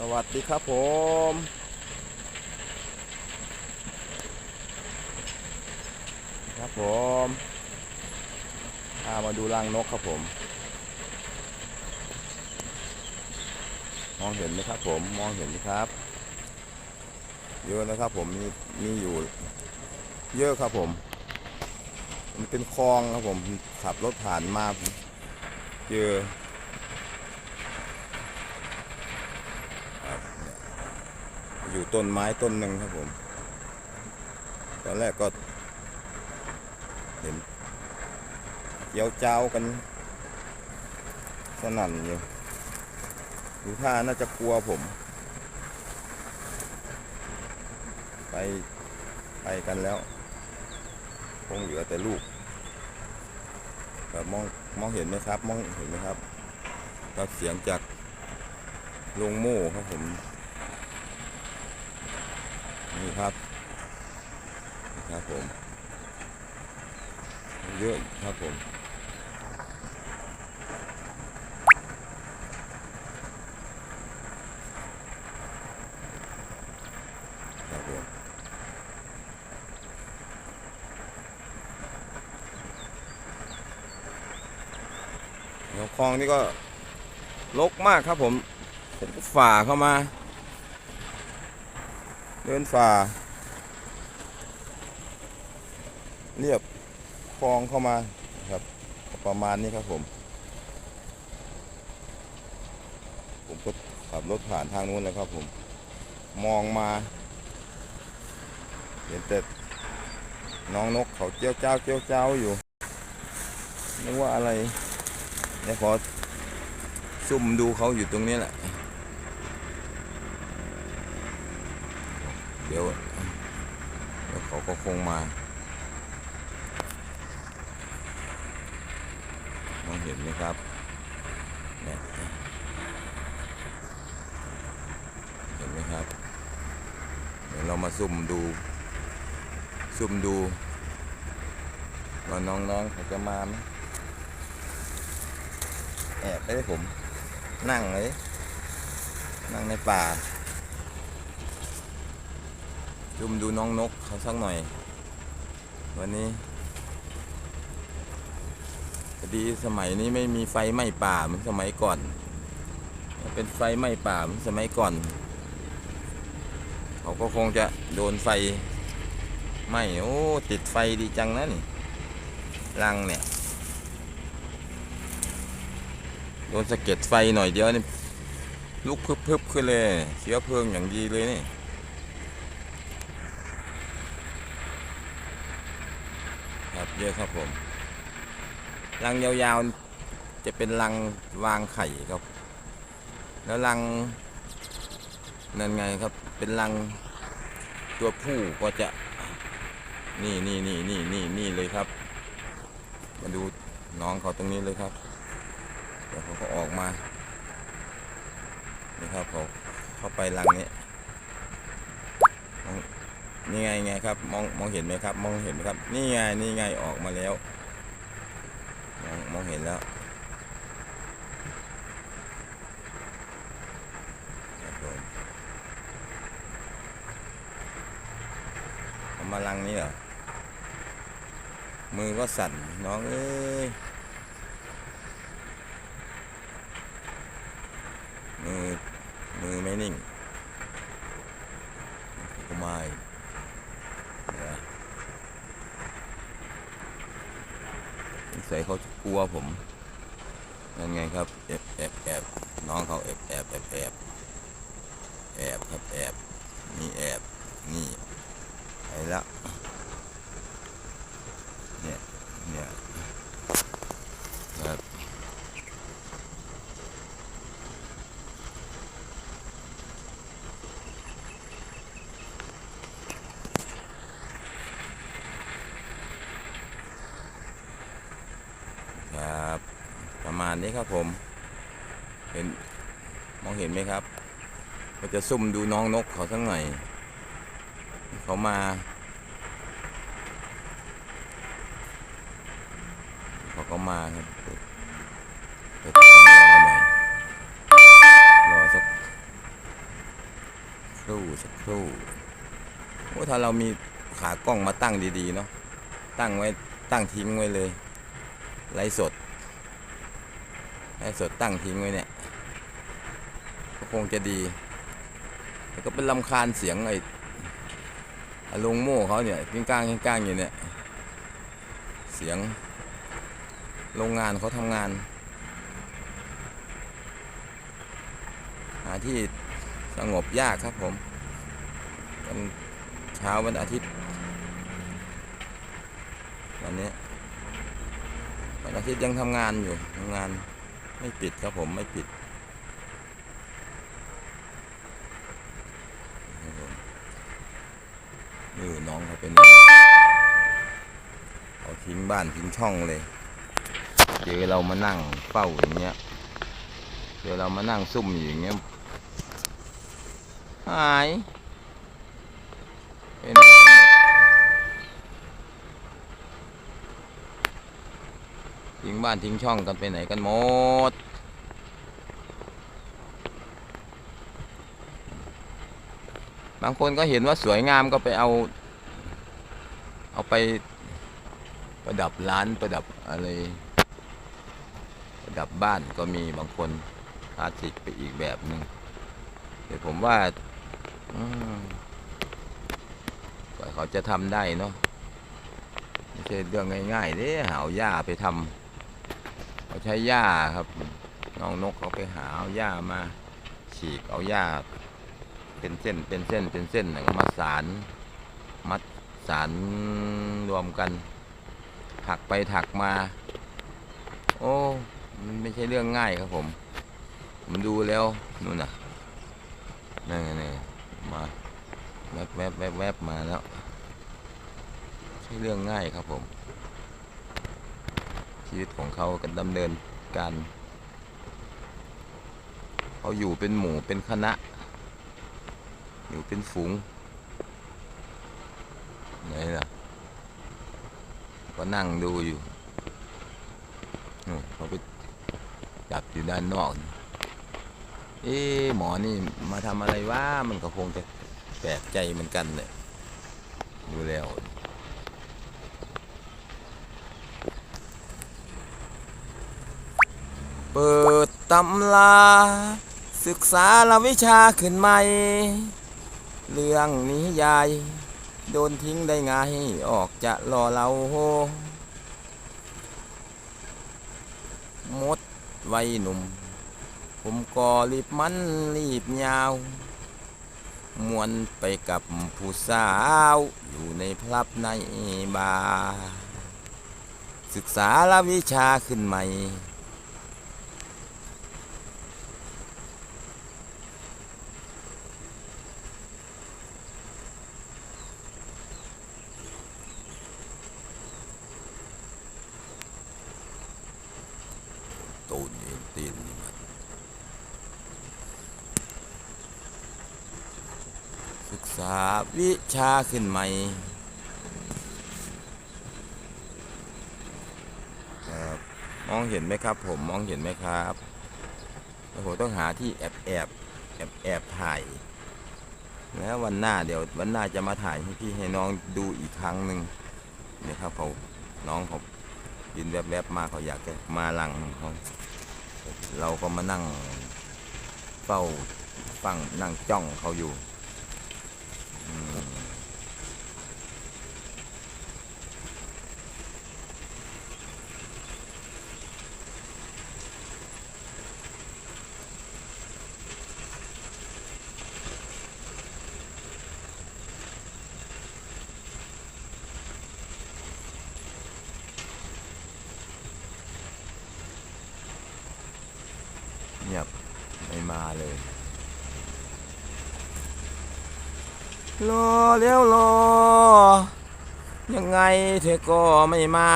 สวัสดีครับผมครับผมพามาดูรังนกครับผม มองเห็นไหมครับผม มองเห็นไหมครับ เยอะนะครับผม มีมีอยู่ เยอะครับผม มันเป็นคลองครับผม ขับรถผ่านมา เจอ อยู่ต้นไม้ต้นหนึ่งครับผม ตอนแรกก็ เห็นเกี่ยวเจ้ากัน สนั่นอยู่ดูท่าน่าจะกลัวผม ไปไปกันแล้ว คงเหลือแต่ลูกครับมองมองเห็นไหมครับ มองเห็นไหมครับ ก็เสียงจากลงโม่ครับผม นี่ครับครับผมเยอะครับผมครับผมแนวคลองนี่ก็ลกมากครับผมผมฝ่าเข้ามา เดินฝ่า เรียบคลองเข้ามาครับ ประมาณนี้ครับผม ผมก็ขับรถผ่านทางนู้นเลยครับผม มองมา เห็นแต่น้องนกเขาเจียวเจ้าเจียวเจ้าอยู่นึกว่าอะไรเดี๋ยวขอซุ่มดูเขาอยู่ตรงนี้แหละ ดี๋ยวเดี๋ยวเขาก็คงมามองเห็นไหมครับเนี่ยเห็นไหมครับ เดี๋ยวเรามาซุ่มดู ซุ่มดูว่าน้องๆเขาจะมาไหมแอบไปเลยผม นั่งเลย นั่งในป่า ซุ่มดูน้องนกเขาสักหน่อย วันนี้พอดีสมัยนี้ไม่มีไฟไหม้ป่าเหมือนสมัยก่อนเป็นไฟไหม้ป่าเหมือนสมัยก่อน เขาก็คงจะโดนไฟไหม้โอ้ติดไฟดีจังนะนี่รังเนี่ยโดนสะเก็ดไฟหน่อยเดียวนี่ลุกพึบๆขึ้นเลยเชื้อเพลิงอย่างดีเลยนี่ ครับ เยอะครับผมรังยาวๆจะเป็นรังวางไข่ครับ แล้วรังนั่นไงครับเป็นรังตัวผู้ก็จะนี่นี่นี่นี่นี่นี่เลยครับ มาดูน้องเขาตรงนี้เลยครับเดี๋ยวเขาก็ออกมานี่ครับเขาเข้าไปรังนี้ นี่ไงไงครับมองมองเห็นไหมครับ มองเห็นไหมครับ นี่ไงนี่ไงออกมาแล้ว มองมองเห็นแล้วมเอามาลังนี้เหรอมือก็สั่นน้องเอ้ย มือ มือไม่นิ่งก็ไม่เดี๋ยวสง สัยเขาจะกลัวผมนั่นไงครับแอบแอบแอบน้องเขาแอบแอบแอบแอบแอบครับแอบนี่แอบนี่ไปแล้วเนี่ยเนี่ยครับครับ ประมาณ นี้ครับผม เห็นมองเห็นไหมครับก็จะซุ่มดูน้องนกเขาสักหน่อย เขามาเขาก็มาครับแต่ต้องรอหน่อยรอสักสักครู่โอ้ถ้าเรามีขากล้องมาตั้งดีๆเนาะตั้งไว้ตั้งทิ้งไว้เลยไลฟ์สด ไลฟ์สดตั้งทิ้งไว้เนี่ยก็คงจะดีแต่ก็เป็นลำคาญเสียงไอ้ไอ้ลงโม่เขาเนี่ยกิ้งก้างกิ้งก้างอยู่เนี่ย เสียงโรงงานเขาทำงานหาที่สงบยากครับผมวันเช้าวันอาทิตย์ วันนี้วันอาทิตย์ยังทำงานอยู่ทำงาน ไม่ปิดครับผมไม่ปิดนี่น้องเขาเป็นเขาทิ้งบ้านทิ้งช่องเลย เจอเรามานั่งเฝ้าอย่างเงี้ยเจอเรามานั่งซุ่มอยู่อย่างเงี้ยหายไปไหนกันหมดทิ้ง บ้านทิ้งช่องกันไปไหนกันหมด บางคนก็เห็นว่าสวยงามก็ไปเอา เอาไปประดับร้านประดับอะไร ประดับบ้านก็มีบางคนคลาสสิกไปอีกแบบหนึ่งแต่ผมว่าอืมว่าเขาจะทำได้เนาะไม่ใช่เรื่องง่ายๆเด้หาเอาหญ้าไปทำ ใช้หญ้าครับน้องนกเขาไปหาเอาหญ้ามา ฉีกเอาหญ้าเป็นเส้นเป็นเส้นเป็นเส้นแล้วก็มาสารมัดสารรวมกัน ถักไปถักมา โอ้มันไม่ใช่เรื่องง่ายครับผมมันดูแล้วนู่นน่ะนั่นไงนี่มาแวบแวบแวบแวบมาแล้วไม่ใช่เรื่องง่ายครับผม ชีวิตของเขาก็ดำเนินการเขาอยู่เป็นหมู่เป็นคณะ อยู่เป็นฝูงไหนล่ะก็นั่งดูอยู่เขาไปจับอยู่ด้านนอก เอ๊หมอนี่มาทำอะไรวะมันก็คงจะแปลกใจเหมือนกันเลยดูแล้ว เปิดตำลา ศึกษาละวิชาขึ้นใหม่ เรื่องนี้ยาย โดนทิ้งได้ไงออกจะรอเราหมดวัยหนุ่ม ผมก็รีบมันรีบยาว มวนไปกับผู้สาว อยู่ในพลับในบา ศึกษาละวิชาขึ้นใหม่ ตูนนี่ตีนนี่มัน ศึกษาวิชาขึ้นใหม่ครับมองเห็นไหมครับผมมองเห็นไหมครับแล้วผมต้องหาที่แอบแอบแอบแอบถ่ายแล้ววันหน้าเดี๋ยววันหน้าจะมาถ่ายให้พี่ให้น้องดูอีกครั้งหนึ่งเนี่ยครับเขาน้องเขาบินแวบๆมาเขาอยากจะมาหลังของเขาเราก็มานั่งเฝ้าฟังนั่งจ้องเขาอยู่อืมเงียบ ไม่มาเลยรอแล้วรอ ยังไงเธอก็ไม่มา